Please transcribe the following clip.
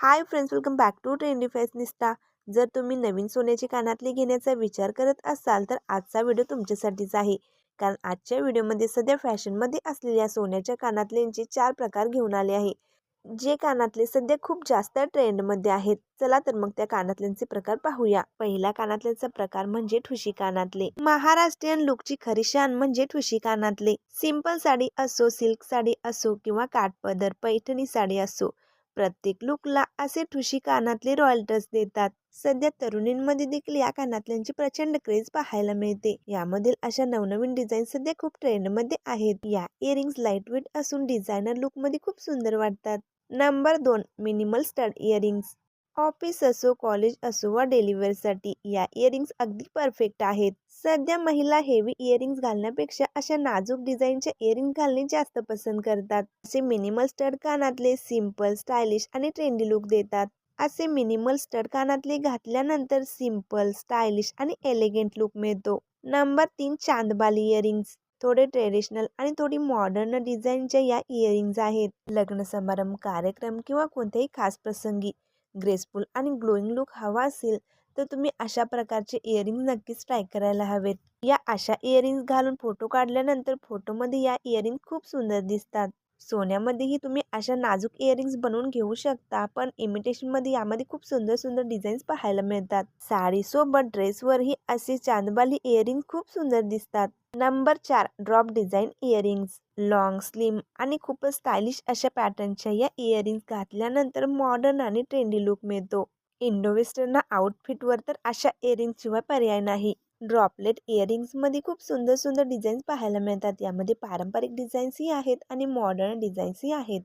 Hi friends welcome back to trendy fashionista जर तुम्ही नवीन सोन्याचे कानातले घेण्याचा विचार करत असाल तर आजचा व्हिडिओ तुमच्यासाठीच आहे. कारण आजच्या व्हिडिओमध्ये सध्या फॅशनमध्ये असलेल्या सोन्याच्या कानातल्यांचे चार प्रकार घेऊन आले आहे. जे कानातले सध्या खूप जास्त ट्रेंडमध्ये आहेत. चला तर मग त्या कानातल्यांचे प्रकार पाहूया. पहिला कानातल्यांचा प्रकार म्हणजे ठुशी कानातले. महाराष्ट्रीयन लुकची खरी शान म्हणजे ठुशी कानातले. सिंपल साडी असो सिल्क साडी असो किंवा काठपदर पैठणी साडी असो. प्रत्येक लुकला असे ठुशी कानातले रॉयल टच देतात. सध्या तरुणींमध्ये देखील या कानातल्यांची प्रचंड क्रेज पाहायला मिळते. यामधील अशा नवनवीन डिझाईन सध्या खूप ट्रेंडमध्ये आहेत. या इयरिंग्स लाईटवेट असून डिझायनर लुकमध्ये खूप सुंदर वाटतात. नंबर दोन मिनिमल स्टड इयरिंग्स ऑफिस असो कॉलेज असो वा डेलिव्हरीसाठी या इयरिंग्स अगदी परफेक्ट आहेत. सध्या महिला हेवी इयरिंग्स घालण्यापेक्षा अशा नाजूक डिझाईनच्या इयरिंग घालणे जास्त पसंत करतात. असे मिनिमल स्टड कानातले सिंपल स्टायलिश आणि ट्रेंडी लुक देतात. असे मिनिमल स्टड कानातले घातल्यानंतर सिंपल स्टायलिश आणि एलिगंट लुक मिळतो. नंबर तीन चांदबाली इयरिंग्स. थोडे ट्रेडिशनल आणि थोडी मॉडर्न डिझाईनच्या या इयरिंग्ज आहेत. लग्न समारंभ कार्यक्रम किंवा कोणत्याही खास प्रसंगी. ग्रेसफुल आणि ग्लोईंग लुक हवा असेल तर तुम्ही अशा प्रकारचे इयरिंग नक्कीच ट्राय करायला हवेत. या अशा इयरिंग्स घालून फोटो काढल्यानंतर फोटोमध्ये या इयरिंग खूप सुंदर दिसतात. सोन्यामध्येही तुम्ही अशा नाजूक इयरिंग्स बनवून घेऊ शकता. पण इमिटेशनमध्ये यामध्ये खूप सुंदर सुंदर डिझाईन्स पाहायला मिळतात. साडीसोबत ड्रेसवरही असे चांदबाली इयरिंग खूप सुंदर दिसतात. नंबर चार drop design earrings long slim आणि खूपच स्टायलिश अशा पॅटर्नच्या या इयरिंग्स घातल्यानंतर मॉडर्न आणि ट्रेंडी लुक मिळतो. इंडो वेस्टर्न आउटफिटवर तर अशा इयरिंग्सशिवाय पर्याय नाही. ड्रॉपलेट इयरिंग्समध्ये खूप सुंदर सुंदर डिझाईन्स पाहायला मिळतात. यामध्ये पारंपरिक डिझाईन्सही आहेत आणि मॉडर्न डिझाईन्सही आहेत.